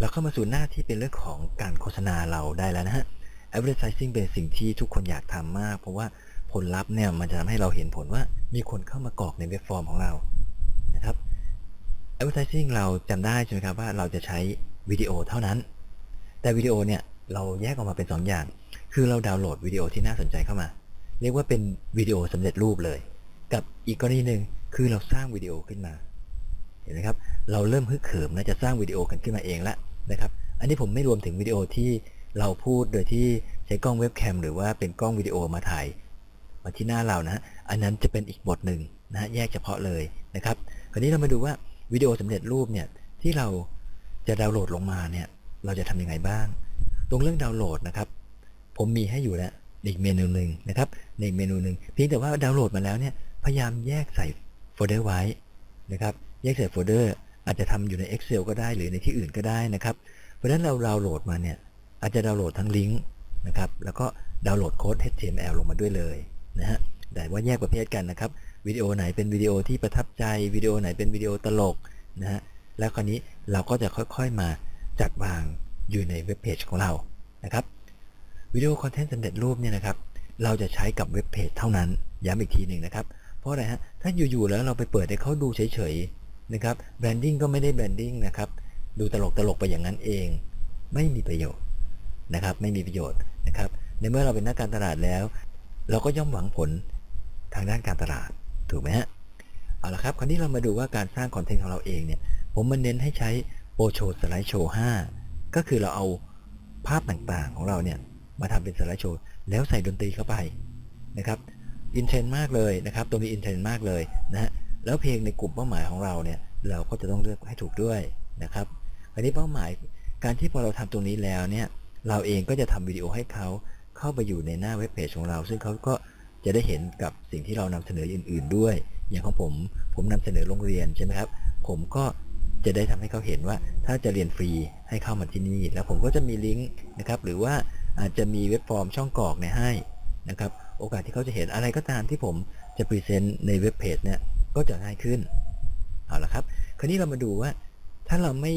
เราเข้ามาสู่หน้าที่เป็นเรื่องของการโฆษณาเราได้แล้วนะฮะ advertising เป็นสิ่งที่ทุกคนอยากทำมาก เพราะว่าผลลัพธ์เนี่ยมันจะทำให้เราเห็นผลว่ามีคนเข้ามากรอกในเว็บฟอร์มของเรานะครับ advertising เราจำได้ใช่ไหมครับว่าเราจะใช้วิดีโอเท่านั้น แต่วิดีโอเนี่ยเราแยกออกมาเป็น 2 อย่าง คือเราดาวน์โหลดวิดีโอที่น่าสนใจเข้ามา เรียกว่าเป็นวิดีโอสำเร็จรูปเลย กับอีกกรณีหนึ่งคือเราสร้างวิดีโอขึ้นมาเห็นไหมครับ เราเริ่มฮึกเหิมนะจะสร้างวิดีโอกันขึ้นมาเองล้ว นะครับ อันนี้ผมไม่รวมถึงวิดีโอที่เราพูดโดยที่ใช้กล้องเว็บแคมหรือว่าเป็นกล้องวิดีโอมาถ่ายมาที่หน้าเรานะ อันนั้นจะเป็นอีกบทหนึ่งนะฮะแยกเฉพาะเลยนะครับ คราวนี้เรามาดูว่าวิดีโอสำเร็จรูปเนี่ยที่เราจะดาวน์โหลดลงมาเนี่ยเราจะทำยังไงบ้าง ตรงเรื่องดาวน์โหลดนะครับ ผมมีให้อยู่แล้วอีกเมนูหนึ่งนะครับในอีกเมนูหนึ่งเพียงแต่ว่าดาวน์โหลดมาแล้วเนี่ยพยายามแยกใส่โฟลเดอร์ไว้นะครับแยกใส่โฟลเดอร์ อาจจะทำอยู่ใน Excel ก็ได้หรือในที่อื่นก็ได้นะครับ เพราะฉะนั้นเราดาวน์โหลดมาเนี่ยอาจจะดาวน์โหลดทั้งลิงก์นะครับแล้วก็ดาวน์โหลดโค้ด HTML ลงมาด้วยเลยนะฮะแต่ว่าแยกประเภทกันนะครับวิดีโอไหนเป็นวิดีโอที่ประทับใจวิดีโอไหนเป็นวิดีโอตลกนะฮะแล้วคราวนี้เราก็จะค่อยๆมาจัดวางอยู่ในเว็บเพจของเรานะครับวิดีโอคอนเทนต์สำเร็จรูปเนี่ยนะครับเราจะใช้กับเว็บเพจเท่านั้นย้ำอีกทีหนึ่งนะครับ เพราะอะไรฮะถ้าอยู่ๆแล้วเราไปเปิดให้เขาดูเฉยๆ นะครับแบรนดิ้งก็ไม่ได้แบรนดิ้งนะครับ ดูตลกๆไปอย่างนั้นเอง ไม่มีประโยชน์นะครับ ไม่มีประโยชน์นะครับ ในเมื่อเราเป็นนักการตลาดแล้ว เราก็ย่อมหวังผลทางด้านการตลาดถูกไหมฮะเอาละครับ คราวนี้เรามาดูว่าการสร้างคอนเทนต์ของเราเองเนี่ย ผมมันเน้นให้ใช้โปรโชสไลด์โชว์5ก็คือเราเอาภาพต่างๆของเราเนี่ยมาทำเป็นสไลด์โชว์แล้วใส่ดนตรีเข้าไปนะครับอินเทรนมากเลยนะครับ ตัวนี้อินเทรนมากเลยนะฮะ แล้วเพลงในกลุ่มเป้าหมายของเราเนี่ยเราก็จะต้องเลือกให้ถูกด้วยนะครับอันนี้เป้าหมายการที่พอเราทำตรงนี้แล้วเนี่ยเราเองก็จะทำวิดีโอให้เขาเข้าไปอยู่ในหน้าเว็บเพจของเรา ซึ่งเขาก็จะได้เห็นกับสิ่งที่เรานำเสนออื่น ๆ ด้วย อย่างของผมผมนำเสนอโรงเรียนใช่ไหมครับ ผมก็จะได้ทำให้เขาเห็นว่า ถ้าจะเรียนฟรีให้เข้ามาที่นี่ แล้วผมก็จะมีลิงก์นะครับ หรือว่าอาจจะมีเว็บฟอร์มช่องกรอกเนี่ยให้นะครับ โอกาสที่เขาจะเห็นอะไรก็ตามที่ผมจะพรีเซนต์ในเว็บเพจเนี่ย ก็จะง่ายขึ้น เอาละครับ คราวนี้เรามาดูว่า ถ้าเราไม่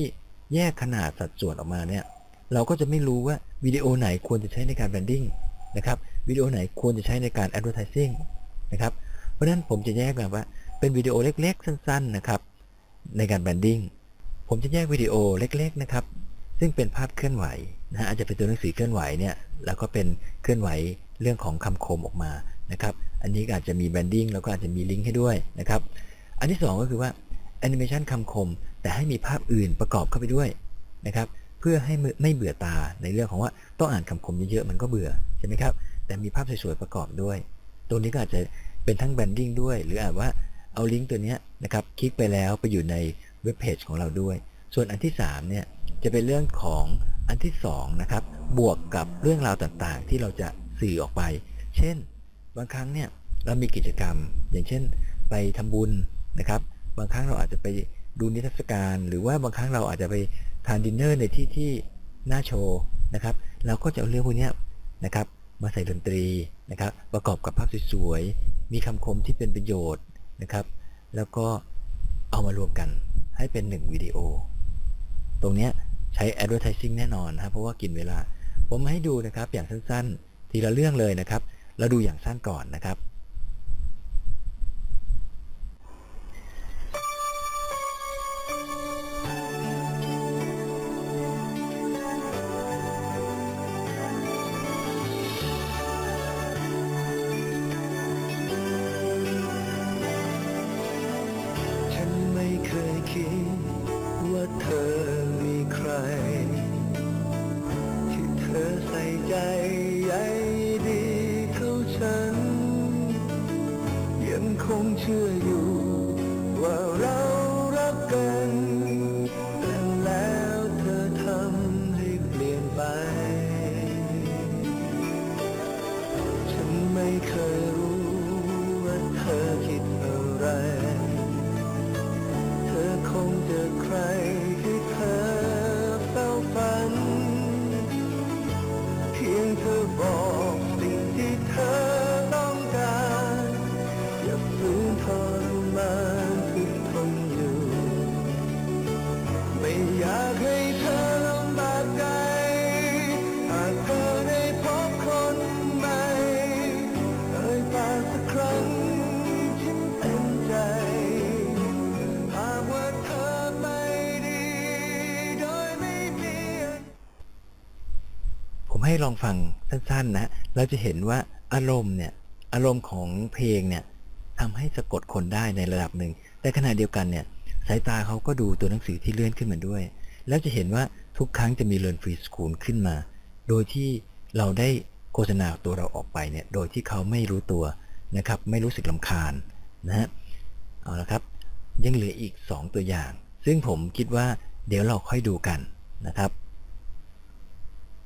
แยกขนาดสัดส่วนออกมาเนี่ย เราก็จะไม่รู้ว่าวิดีโอไหนควรจะใช้ในการแบรนดิ้งนะครับ วิดีโอไหนควรจะใช้ในการ advertising นะครับ เพราะฉะนั้นผมจะแยกแบบว่าเป็นวิดีโอเล็กๆ สั้นๆนะครับ ในการแบรนดิ้ง ผมจะแยกวิดีโอเล็กๆนะครับ ซึ่งเป็นภาพเคลื่อนไหวนะฮะอาจจะเป็นตัวหนังสือเคลื่อนไหวเนี่ย แล้วก็เป็นเคลื่อนไหวเรื่องของคำคมออกมานะครับ อันนี้ก็อาจจะมีแบรนดิ้งแล้วก็อาจจะมีลิงก์ให้ด้วยนะครับ อันที่สองก็คือว่าแอนิเมชันคำคม แต่ให้มีภาพอื่นประกอบเข้าไปด้วยนะครับ เพื่อให้ไม่เบื่อตาในเรื่องของว่าต้องอ่านคำคมเยอะๆมันก็เบื่อใช่ไหมครับ แต่มีภาพสวยๆประกอบด้วยตรงนี้ก็อาจจะเป็นทั้งแบรนดิ้งด้วย หรืออาจว่าเอาลิงก์ตัวนี้นะครับคลิกไปแล้วไปอยู่ในเว็บเพจของเราด้วย ส่วนอันที่3เนี่ยจะเป็นเรื่องของอันที่2นะครับบวกกับเรื่องราวต่างๆ ที่เราจะสื่อออกไป เช่น บางครั้งเนี่ยเรามีกิจกรรม อย่างเช่น ไปทำบุญนะครับ บางครั้งเราอาจจะไปดูนิทรรศการ หรือว่าบางครั้งเราอาจจะไปทานดินเนอร์ในที่ที่น่าโชว์นะครับ เราก็จะเอาเรื่องพวกนี้นะครับ มาใส่ดนตรีนะครับ ประกอบกับภาพสวยๆ มีคำคมที่เป็นประโยชน์นะครับ แล้วก็เอามารวมกันให้เป็นหนึ่งวิดีโอ ตรงนี้ใช้ advertising แน่นอนนะครับเพราะว่ากินเวลา ผมมาให้ดูนะครับ อย่างสั้นๆ ทีละเรื่องเลยนะครับ เราดูอย่างสั้นก่อนนะครับ คงเชื่ออยู่ว่าเรา ให้ลองฟังสั้นๆนะ เราจะเห็นว่าอารมณ์เนี่ย อารมณ์ของเพลงเนี่ยทำให้สะกดคนได้ในระดับหนึ่ง แต่ขณะเดียวกันเนี่ย สายตาเขาก็ดูตัวหนังสือที่เลื่อนขึ้นมาด้วย แล้วจะเห็นว่าทุกครั้งจะมี Learn Free School ขึ้นมา โดยที่เราได้โฆษณาตัวเราออกไปเนี่ย โดยที่เขาไม่รู้ตัวนะครับ ไม่รู้สึกลำคาญนะฮะ เอาละครับ ยังเหลืออีก 2 ตัวอย่าง ซึ่งผมคิดว่าเดี๋ยวเราค่อยดูกันนะครับ